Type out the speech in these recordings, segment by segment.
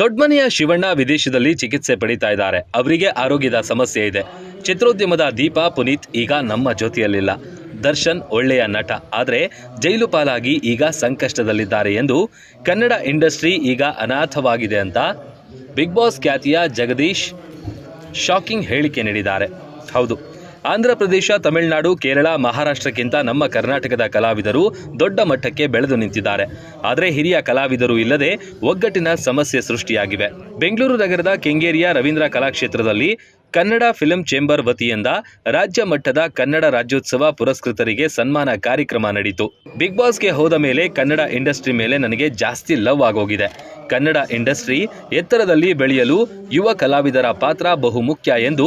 ದೊಡ್ಡಮನೆಯ ಶಿವಣ್ಣ ವಿದೇಶದಲ್ಲಿ ಚಿಕಿತ್ಸೆ ಪಡೀತಾ ಇದ್ದಾರೆ. ಅವರಿಗೆ ಆರೋಗ್ಯದ ಸಮಸ್ಯೆ ಇದೆ. ಚಿತ್ರೋದ್ಯಮದ ದೀಪ, ಪುನೀತ್ ಈಗ ನಮ್ಮ ಜೊತೆಯಲ್ಲಿಲ್ಲ ದರ್ಶನ್ ಒಳ್ಳೆಯ ನಟ. ಆದರೆ ಜೈಲು ಪಾಲಾಗಿ ಈಗ ಸಂಕಷ್ಟದಲ್ಲಿದ್ದಾರೆ ಎಂದು ಕನ್ನಡ ಇಂಡಸ್ಟ್ರಿ ಈಗ ಅನಾಥವಾಗಿದೆ ಅಂತ ಬಿಗ್ ಬಾಸ್ ಖ್ಯಾತಿಯ ಜಗದೀಶ್ ಶಾಕಿಂಗ್ ಹೇಳಿಕೆ ನೀಡಿದ್ದಾರೆ. ಹೌದು. ಆಂಧ್ರ ಪ್ರದೇಶ, ತಮಿಳುನಾಡು, ಕೇರಳ, ಮಹಾರಾಷ್ಟ್ರಕ್ಕಿಂತ ನಮ್ಮ ಕರ್ನಾಟಕದ ಕಲಾವಿದರು ದೊಡ್ಡ ಮಟ್ಟಕ್ಕೆ ಬೆಳೆದು ನಿಂತಿದ್ದಾರೆ. ಆದರೆ ಹಿರಿಯ ಕಲಾವಿದರು ಇಲ್ಲದೆ ಒಗ್ಗಟ್ಟಿನ ಸಮಸ್ಯೆ ಸೃಷ್ಟಿಯಾಗಿವೆ. ಬೆಂಗಳೂರು ನಗರದ ಕೆಂಗೇರಿಯ ರವೀಂದ್ರ ಕಲಾಕ್ಷೇತ್ರದಲ್ಲಿ ಕನ್ನಡ ಫಿಲಂ ಚೇಂಬರ್ ವತಿಯಿಂದ ರಾಜ್ಯ ಮಟ್ಟದ ಕನ್ನಡ ರಾಜ್ಯೋತ್ಸವ ಪುರಸ್ಕೃತರಿಗೆ ಸನ್ಮಾನ ಕಾರ್ಯಕ್ರಮ ನಡೆಯಿತು ಬಿಗ್ ಬಾಸ್ಗೆ ಹೋದ ಮೇಲೆ ಕನ್ನಡ ಇಂಡಸ್ಟ್ರಿ ಮೇಲೆ ನನಗೆ ಜಾಸ್ತಿ ಲವ್ ಆಗೋಗಿದೆ. ಕನ್ನಡ ಇಂಡಸ್ಟ್ರಿ ಎತ್ತರದಲ್ಲಿ ಬೆಳೆಯಲು ಯುವ ಕಲಾವಿದರ ಪಾತ್ರ ಬಹುಮುಖ್ಯ ಎಂದು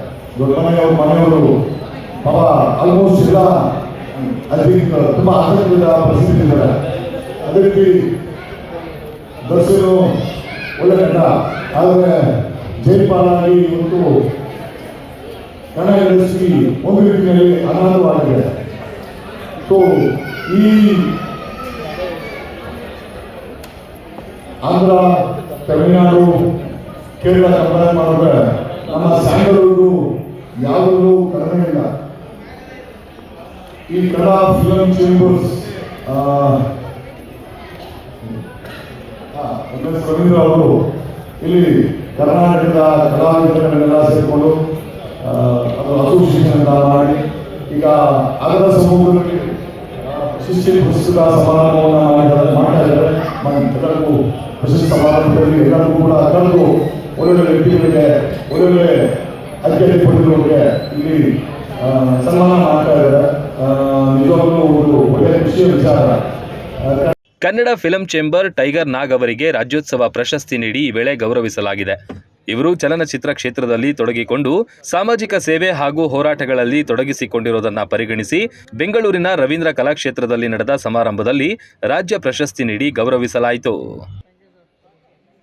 ದೊಡ್ಡ ಮನೆಯವರು ಪಾಪ ಆಲ್ಮೋಸ್ಟ್ ಎಲ್ಲ ಐ ಥಿಂಕ್ ತುಂಬ ಆಸಕ್ತಿಯಿಂದ ಪರಿಸ್ಥಿತಿ ಇದ್ದಾರೆ ಅದೇ ರೀತಿ ಒಳ್ಳೆ ನಟ ಆದರೆ ಜೈಪಾಲಾಗಿ ಇವತ್ತು ಕನ್ನಡ ಇಂಡಸ್ಟ್ರಿ ಒಂದು ರೀತಿಯಲ್ಲಿ ಅನಾಥವಾಗಿದೆ. ಸೊ ಈ ಆಂಧ್ರ, ತಮಿಳುನಾಡು, ಕೇರಳ ಕಂಪೇರ್ ಮಾಡಿದ್ರೆ ನಮ್ಮ ಸ್ಯಾಂಡಲ್ವುಡ್ ಯಾವುದೂ ಕಡಿಮೆ ಇಲ್ಲ. ಈ ಕನ್ನಡ ಫಿಲಂ ಚೇಂಬರ್ಸ್ ರವೀಂದ್ರ ಅವರು ಇಲ್ಲಿ ಕರ್ನಾಟಕದ ಕಲಾವಿದರನ್ನೆಲ್ಲ ಸೇರಿಕೊಂಡು ಅದು ಅಸೋಸಿಯೇಷನ್ ಮಾಡಿ, ಈಗ ಅದರ ಸಮೂಹದಲ್ಲಿ ಶಿಷ್ಯ ಪುಸ್ತಕ ಸಮಾರಂಭವನ್ನು ಮಾಡ್ತಾ ಇದ್ದಾರೆ. ಎಲ್ಲರಿಗೂ ಪ್ರಶಸ್ತಿ ಸಮಾರಂಭದಲ್ಲಿ ಎಲ್ಲರಿಗೂ ಕೂಡ ಕರೆದು ಒಳ್ಳೊಳ್ಳೆ ವ್ಯಕ್ತಿಗಳಿಗೆ, ಒಳ್ಳೊಳ್ಳೆ ಅಧ್ಯಯನ ಪಡೆದವರಿಗೆ ಇಲ್ಲಿ ಸನ್ಮಾನ ಮಾಡ್ತಾ ಇದ್ದಾರೆ. ಒಂದು ಒಳ್ಳೆಯ ವಿಚಾರ. Kannada film chamber tiger Nag ಅವರಿಗೆ ರಾಜ್ಯೋತ್ಸವ ಪ್ರಶಸ್ತಿ ನೀಡಿ ಈ ವೇಳೆ ಗೌರವಿಸಲಾಗಿದೆ. ಇವರು ಚಲನಚಿತ್ರ ಕ್ಷೇತ್ರದಲ್ಲಿ ತೊಡಗಿಕೊಂಡು ಸಾಮಾಜಿಕ ಸೇವೆ ಹಾಗೂ ಹೋರಾಟಗಳಲ್ಲಿ ತೊಡಗಿಸಿಕೊಂಡಿರುವುದನ್ನು ಪರಿಗಣಿಸಿ ಬೆಂಗಳೂರಿನ ರವೀಂದ್ರ ಕಲಾಕ್ಷೇತ್ರದಲ್ಲಿ ನಡೆದ ಸಮಾರಂಭದಲ್ಲಿ ರಾಜ್ಯ ಪ್ರಶಸ್ತಿ ನೀಡಿ ಗೌರವಿಸಲಾಯಿತು.